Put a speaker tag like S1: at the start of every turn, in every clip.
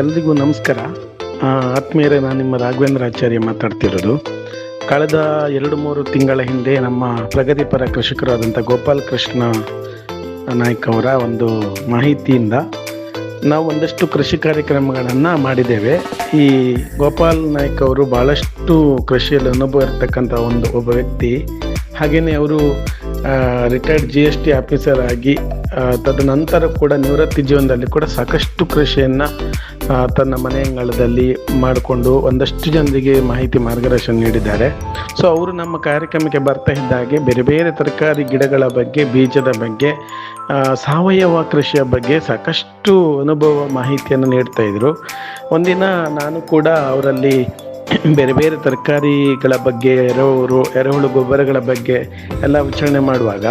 S1: ಎಲ್ರಿಗೂ ನಮಸ್ಕಾರ. ಆತ್ಮೀಯರೇ, ನಾನು ನಿಮ್ಮ ರಾಘವೇಂದ್ರ ಆಚಾರ್ಯ ಮಾತಾಡ್ತಿರೋದು. ಕಳೆದ ಎರಡು ಮೂರು ತಿಂಗಳ ಹಿಂದೆ ನಮ್ಮ ಪ್ರಗತಿಪರ ಕೃಷಿಕರಾದಂಥ ಗೋಪಾಲ್ ಕೃಷ್ಣ ನಾಯ್ಕ ಅವರ ಒಂದು ಮಾಹಿತಿಯಿಂದ ನಾವು ಒಂದಷ್ಟು ಕೃಷಿ ಕಾರ್ಯಕ್ರಮಗಳನ್ನು ಮಾಡಿದ್ದೇವೆ. ಈ ಗೋಪಾಲ್ ನಾಯ್ಕ್ ಅವರು ಭಾಳಷ್ಟು ಕೃಷಿಯಲ್ಲಿ ಅನುಭವ ಇರ್ತಕ್ಕಂಥ ಒಂದು ಒಬ್ಬ ವ್ಯಕ್ತಿ. ಹಾಗೆಯೇ ಅವರು retired G S T officer ಆಗಿ ತದನಂತರ ಕೂಡ ನಿವೃತ್ತಿ ಜೀವನದಲ್ಲಿ ಕೂಡ ಸಾಕಷ್ಟು ಕೃಷಿಯನ್ನು ತನ್ನ ಮನೆ ಅಂಗಳದಲ್ಲಿ ಮಾಡಿಕೊಂಡು ಒಂದಷ್ಟು ಜನರಿಗೆ ಮಾಹಿತಿ ಮಾರ್ಗದರ್ಶನ ನೀಡಿದ್ದಾರೆ. ಸೊ ಅವರು ನಮ್ಮ ಕಾರ್ಯಕ್ರಮಕ್ಕೆ ಬರ್ತಾ ಇದ್ದಾಗೆ ಬೇರೆ ಬೇರೆ ತರಕಾರಿ ಗಿಡಗಳ ಬಗ್ಗೆ, ಬೀಜದ ಬಗ್ಗೆ ಸಾವಯವ ಕೃಷಿಯ ಬಗ್ಗೆ ಸಾಕಷ್ಟು ಅನುಭವ ಮಾಹಿತಿಯನ್ನು ನೀಡ್ತಾ ಇದ್ರು. ಒಂದಿನ ನಾನು ಕೂಡ ಅವರಲ್ಲಿ ಬೇರೆ ಬೇರೆ ತರಕಾರಿಗಳ ಬಗ್ಗೆ ಎರೆಹುಳು ಎರೆಹುಳು ಗೊಬ್ಬರಗಳ ಬಗ್ಗೆ ಎಲ್ಲ ವಿಚಾರಣೆ ಮಾಡುವಾಗ,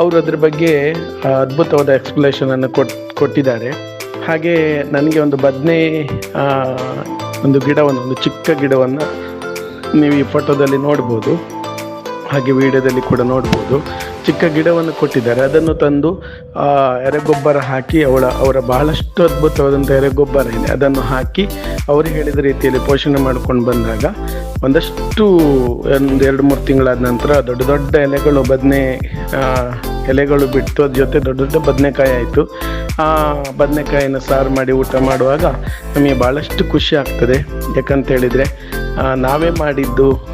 S1: ಅವರು ಅದ್ರ ಬಗ್ಗೆ ಅದ್ಭುತವಾದ ಎಕ್ಸ್ಪ್ಲೇಷನನ್ನು ಕೊಟ್, ಕೊಟ್ಟಿದ್ದಾರೆ. ಹಾಗೆ ನನಗೆ ಒಂದು ಬದನೆ ಒಂದು ಗಿಡವನ್ನು, ಒಂದು ಚಿಕ್ಕ ಗಿಡವನ್ನು ನೀವು ಈ ಫೋಟೋದಲ್ಲಿ ನೋಡ್ಬೋದು. ಹಾಗೆ ವಿಡಿಯೋದಲ್ಲಿ ಕೂಡ ನೋಡ್ಬೋದು. ಚಿಕ್ಕ ಗಿಡವನ್ನು ಕೊಟ್ಟಿದ್ದಾರೆ. ಅದನ್ನು ತಂದು ಎರೆಗೊಬ್ಬರ ಹಾಕಿ ಅವಳ, ಅವರ ಬಹಳಷ್ಟು ಅದ್ಭುತವಾದಂಥ ಎರೆಗೊಬ್ಬರ ಇದೆ. ಅದನ್ನು ಹಾಕಿ ಅವರು ಹೇಳಿದ ರೀತಿಯಲ್ಲಿ ಪೋಷಣೆ ಮಾಡ್ಕೊಂಡು ಬಂದಾಗ ಒಂದಷ್ಟು ಒಂದು ಎರಡು ಮೂರು ತಿಂಗಳಾದ ನಂತರ ದೊಡ್ಡ ದೊಡ್ಡ ಎಲೆಗಳು ಬದನೆ ಎಲೆಗಳು ಬಿಟ್ಟು ಅದ್ರ ಜೊತೆ ದೊಡ್ಡ ದೊಡ್ಡ ಬದನೆಕಾಯಿ ಆಯಿತು. ಆ ಬದನೆಕಾಯಿನ ಸಾರು ಮಾಡಿ ಊಟ ಮಾಡುವಾಗ ನಮಗೆ ಭಾಳಷ್ಟು ಖುಷಿ ಆಗ್ತದೆ. ಯಾಕಂತ ಹೇಳಿದರೆ ನಾವೇ ಮಾಡಿದ್ದು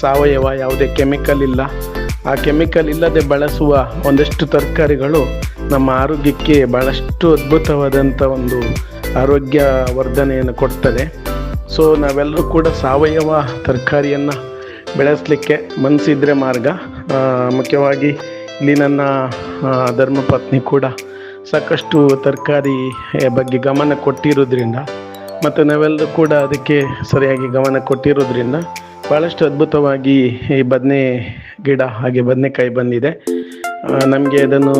S1: ಸಾವಯವ ಯಾವುದೇ ಕೆಮಿಕಲ್ ಇಲ್ಲ. ಆ ಕೆಮಿಕಲ್ ಇಲ್ಲದೆ ಬಳಸುವ ಒಂದಷ್ಟು ತರಕಾರಿಗಳು ನಮ್ಮ ಆರೋಗ್ಯಕ್ಕೆ ಭಾಳಷ್ಟು ಅದ್ಭುತವಾದಂಥ ಒಂದು ಆರೋಗ್ಯ ವರ್ಧನೆಯನ್ನು ಕೊಡ್ತದೆ. ಸೊ, ನಾವೆಲ್ಲರೂ ಕೂಡ ಸಾವಯವ ತರಕಾರಿಯನ್ನು ಬೆಳೆಸಲಿಕ್ಕೆ ಮನಸ್ಸಿದ್ರೆ ಮಾರ್ಗ ಮುಖ್ಯವಾಗಿ ಇಲ್ಲಿ ನನ್ನ ಧರ್ಮಪತ್ನಿ ಕೂಡ ಸಾಕಷ್ಟು ತರಕಾರಿ ಬಗ್ಗೆ ಗಮನ ಕೊಟ್ಟಿರೋದ್ರಿಂದ ಮತ್ತು ನಾವೆಲ್ಲರೂ ಕೂಡ ಅದಕ್ಕೆ ಸರಿಯಾಗಿ ಗಮನ ಕೊಟ್ಟಿರೋದ್ರಿಂದ ಭಾಳಷ್ಟು ಅದ್ಭುತವಾಗಿ ಈ ಬದನೆ ಗಿಡ ಹಾಗೆ ಬದನೆಕಾಯಿ ಬಂದಿದೆ. ನಮಗೆ ಅದನ್ನು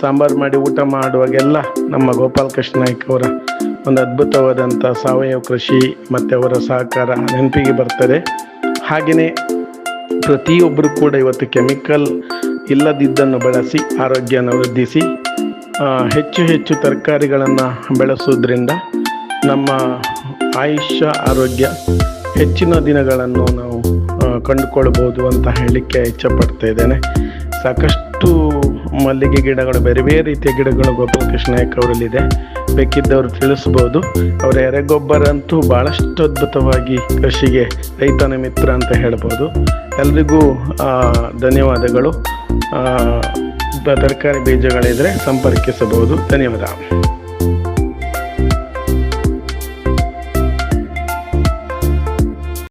S1: ಸಾಂಬಾರು ಮಾಡಿ ಊಟ ಮಾಡುವಾಗೆಲ್ಲ ನಮ್ಮ ಗೋಪಾಲ್ ಕೃಷ್ಣ ನಾಯ್ಕ ಅವರ ಒಂದು ಅದ್ಭುತವಾದಂಥ ಸಾವಯವ ಕೃಷಿ ಮತ್ತು ಅವರ ಸಹಕಾರ ನೆನಪಿಗೆ ಬರ್ತದೆ. ಹಾಗೆಯೇ ಪ್ರತಿಯೊಬ್ಬರು ಕೂಡ ಇವತ್ತು ಕೆಮಿಕಲ್ ಇಲ್ಲದಿದ್ದನ್ನು ಬಳಸಿ ಆರೋಗ್ಯನ ವೃದ್ಧಿಸಿ ಹೆಚ್ಚು ಹೆಚ್ಚು ತರಕಾರಿಗಳನ್ನು ಬೆಳೆಸೋದ್ರಿಂದ ನಮ್ಮ ಆಯುಷ್ಯ, ಆರೋಗ್ಯ ಹೆಚ್ಚಿನ ದಿನಗಳನ್ನು ನಾವು ಕಂಡುಕೊಳ್ಬೋದು ಅಂತ ಹೇಳಲಿಕ್ಕೆ ಇಚ್ಛಪಡ್ತಾ ಇದ್ದೇನೆ. ಸಾಕಷ್ಟು ಮಲ್ಲಿಗೆ ಗಿಡಗಳು, ಬೇರೆ ಬೇರೆ ರೀತಿಯ ಗಿಡಗಳು ಗೋಪಾಲಕೃಷ್ಣ ನಾಯಕ್ ಅವರಲ್ಲಿದೆ. ಬೇಕಿದ್ದವರು ತಿಳಿಸ್ಬೋದು. ಅವರ ಎರೆಗೊಬ್ಬರ ಅಂತೂ ಭಾಳಷ್ಟು ಅದ್ಭುತವಾಗಿ ಕೃಷಿಗೆ, ರೈತನ ಮಿತ್ರ ಅಂತ ಹೇಳ್ಬೋದು. ಎಲ್ರಿಗೂ ಧನ್ಯವಾದಗಳು. ತರಕಾರಿ ಬೀಜಗಳಿದ್ರೆ ಸಂಪರ್ಕಿಸಬಹುದು. ಧನ್ಯವಾದ.